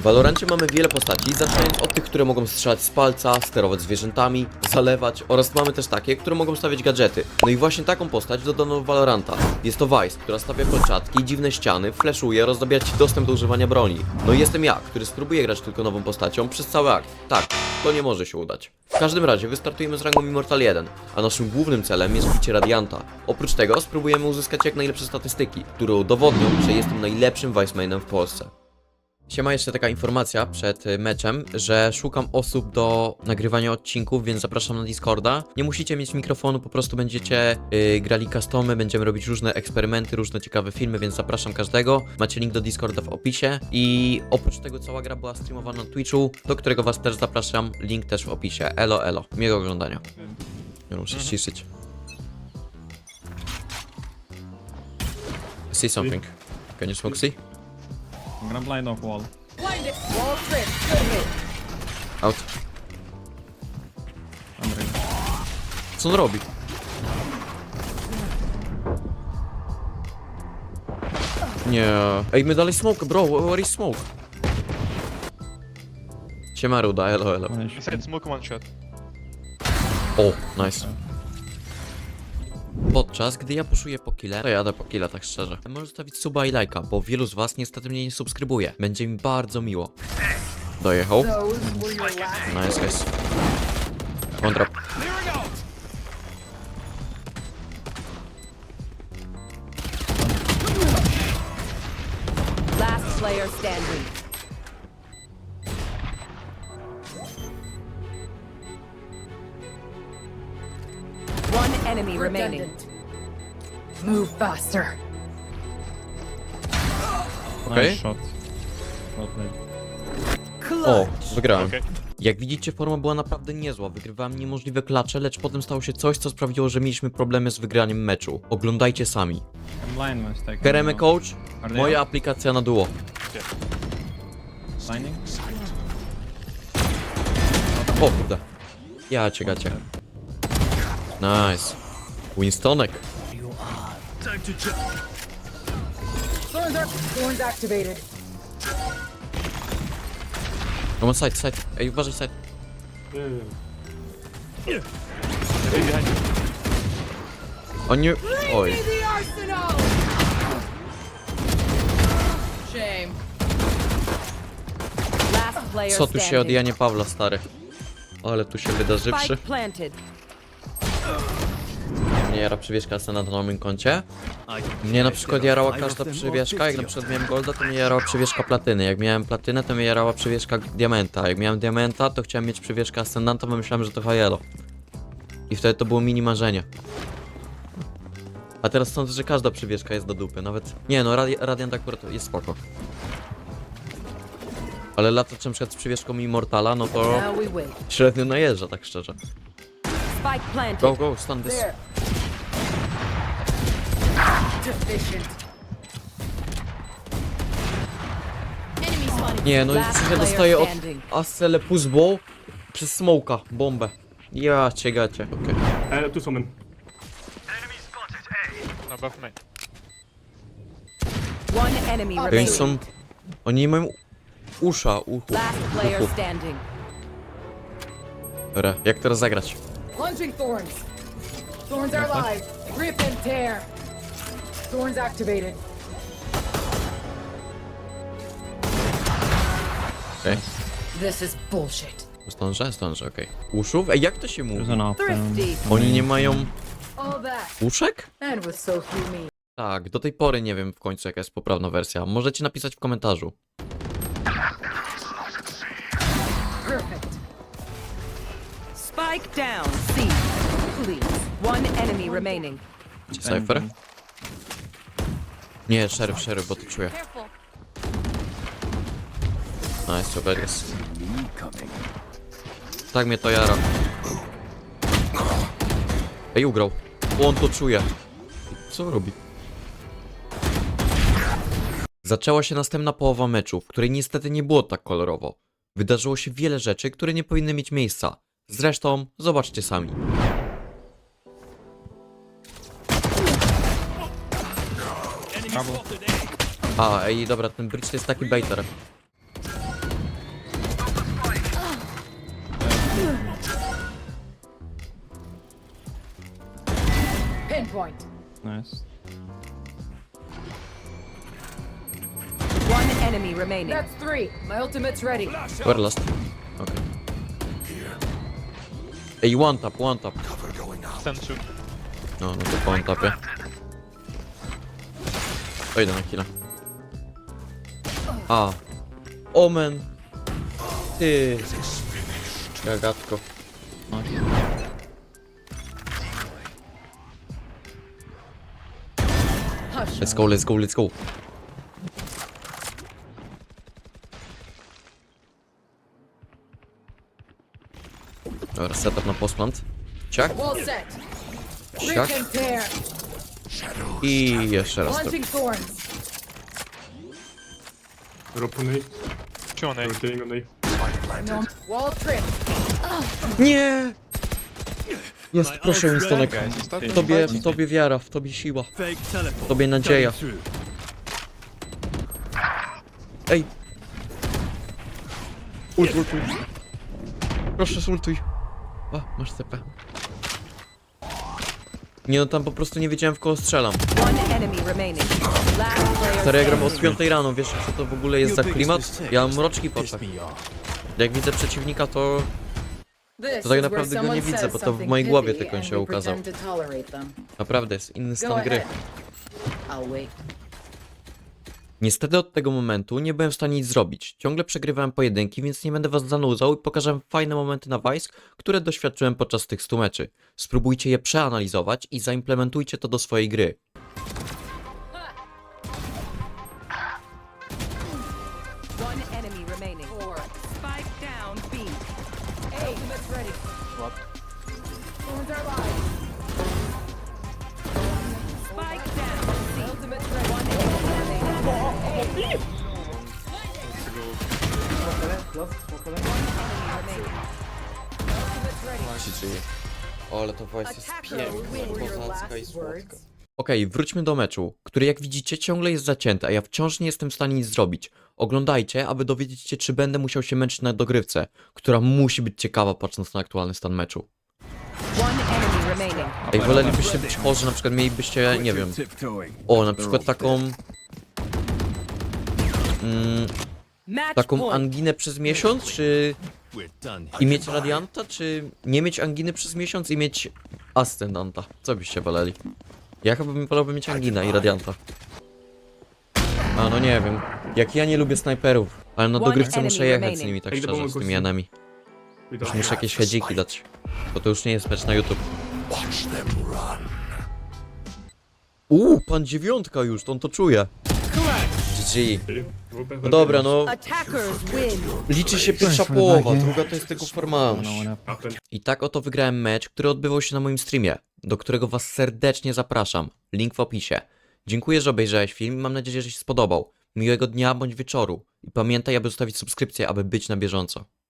W Valorancie mamy wiele postaci, zaczynając od tych, które mogą strzelać z palca, sterować zwierzętami, zalewać oraz mamy też takie, które mogą stawiać gadżety. No i właśnie taką postać dodano w Valoranta. Jest to Vice, która stawia kolczatki, dziwne ściany, flashuje oraz dobija ci dostęp do używania broni. No i jestem ja, który spróbuje grać tylko nową postacią przez cały akt. Tak, to nie może się udać. W każdym razie wystartujemy z rangą Immortal 1, a naszym głównym celem jest bicie Radianta. Oprócz tego spróbujemy uzyskać jak najlepsze statystyki, które udowodnią, że jestem najlepszym Vicemainem w Polsce. Siema, jeszcze taka informacja przed y, meczem, że szukam osób do nagrywania odcinków, więc zapraszam na Discorda. Nie musicie mieć mikrofonu, po prostu będziecie y, grali customy, będziemy robić różne eksperymenty, różne ciekawe filmy, więc zapraszam każdego. Macie link do Discorda w opisie i oprócz tego cała gra była streamowana na Twitchu, do którego was też zapraszam, link też w opisie. Elo, elo. Miłego oglądania. Ja muszę ściszyć. I see something. Can you smoke see? Gonna blind off wall. Out. I'm ready. Co on robi? Nie. Ej, my dalej smoke, bro. Where is smoke? Siema Ruda, elo, elo. One I shot. said smoke one shot. O, nice. Podczas gdy ja puszuję po kile, to jadę po kile, tak szczerze. Możesz zostawić suba i lajka, bo wielu z was niestety mnie nie subskrybuje. Będzie mi bardzo miło. Dojechał. Nice, guys. Drop. Last player standing. Enemy remaining. Move faster. Okej. Nice shot. O, wygrałem. Okay. Jak widzicie, forma była naprawdę niezła. Wygrywałem niemożliwe klacze, lecz potem stało się coś, co sprawiło, że mieliśmy problemy z wygraniem meczu. Oglądajcie sami. I'm blind one stack. Kereme Coach, moja aplikacja na duo. Blinding? O kurde. Ja cię gacie. Nice. Winstonek. Thorns are thorns activated. No ma side, side. Ej, uważaj side. Oj. The arsenal. Shame. Last player Co tu się standing. od Janie Pawla, stary? Ale tu się wydarzywszy. Spike planted. Mnie jara przywieszka scena na moim koncie. Mnie na przykład jarała każda przywieszka, jak na przykład miałem golda, to mnie jarała przywieszka platyny. Jak miałem platynę, to mnie jarała przywieszka diamenta. Jak miałem diamenta, to chciałem mieć przywieszkę ascendanta, bo myślałem, że to hajelo. I wtedy to było mini marzenie. A teraz sądzę, że każda przywieszka jest do dupy, nawet... Nie no, radi Radiant akurat jest spoko. Ale latać na przykład z przywieszką Immortala, no to średnio najeżdża, tak szczerze. Go, go, stand this. Nie, no i ja dostaję od. Asele Puzbo przez smoka, bombę. Ja cię gacie. Okej. Uh, two summon. Above me. One enemy Oni remaining. są... Oni nie mają usza, uchu. Last player uchu. standing. Dobra, jak teraz zagrać? Plunging thorns. Thorns are live. Rip and tear. Thorns activated. Okej. This is bullshit. Zdążę? Zdążę, okej. Uszów? Ej, jak to się There's mówi? an Thrifty. Oni nie mają All that. uszek? And with so few me. Tak, do tej pory nie wiem w końcu jaka jest poprawna wersja. Możecie napisać w komentarzu. Perfect. Spike down. C. Please. One enemy remaining. Czy Cypher? Nie, szeryf, szeryf, bo to czuję. Nice, super jest. Tak mnie to jara. Ej, ugrał. On to czuje. Co robi? Zaczęła się następna połowa meczu, w której niestety nie było tak kolorowo. Wydarzyło się wiele rzeczy, które nie powinny mieć miejsca. Zresztą, zobaczcie sami. Brawo. A, ej, dobra, ten bridge to jest taki baiter. Pinpoint. Nice. One enemy remaining. That's three. My ultimate's ready. We're lost. Okay. Ej, one tap, one tap. Senshu. No, no to po one tapie. To idę na chwilę. A. Omen. Ty. Gagatko. Let's go, let's go, let's go. Dobra, setup na postplant. Ciak. Ciak. I jeszcze raz to. Launching thorns. No. Wall trip. Nie! Jest, proszę Winstonek. Tobie, w tobie wiara, w tobie siła, w tobie nadzieja. Ej! Ult, ult, ult. Proszę, sultuj. O, masz CP. Nie no, tam po prostu nie wiedziałem w kogo strzelam. Stary, ja gram od standing. 5 rano, wiesz co to w ogóle jest za klimat? Ja mam mroczki po oczach. Jak widzę przeciwnika, to To tak naprawdę go nie widzę, bo to w mojej głowie tylko and się ukazał. naprawdę jest inny stan gry. Niestety od tego momentu nie byłem w stanie nic zrobić. Ciągle przegrywałem pojedynki, więc nie będę was zanudzał i pokażę fajne momenty na Vice, które doświadczyłem podczas tych 100 meczy. Spróbujcie je przeanalizować i zaimplementujcie to do swojej gry. Spike down B. Hey, ultimate's ready. What? O, ale to Vice jest piękna, kozacka i słodka. Okej, wróćmy do meczu, który jak widzicie ciągle jest zacięty, a ja wciąż nie jestem w stanie nic zrobić. Oglądajcie, aby dowiedzieć się, czy będę musiał się męczyć na dogrywce, która musi być ciekawa patrząc na aktualny stan meczu. Ej, wolelibyście być chorzy, na przykład mielibyście, nie wiem, o, na przykład taką... Mm, taką anginę przez miesiąc, czy... I mieć radianta, czy nie mieć anginy przez miesiąc i mieć ascendanta? Co byście woleli? Ja chyba bym wolałbym mieć anginę i radianta. A no nie wiem. Jak ja nie lubię snajperów, ale na dogrywce muszę jechać z nimi tak szczerze, z tymi. We Już muszę jakieś hedziki dać. Bo to już nie jest mecz na YouTube. Uuu, pan dziewiątka już, to on to czuje. GG. No dobra, no liczy się pierwsza połowa, druga to jest tylko formalność. No? Happen. I tak oto wygrałem mecz, który odbywał się na moim streamie, do którego was serdecznie zapraszam. Link w opisie. Dziękuję, że obejrzałeś film i mam nadzieję, że się spodobał. Miłego dnia bądź wieczoru. I pamiętaj, aby zostawić subskrypcję, aby być na bieżąco.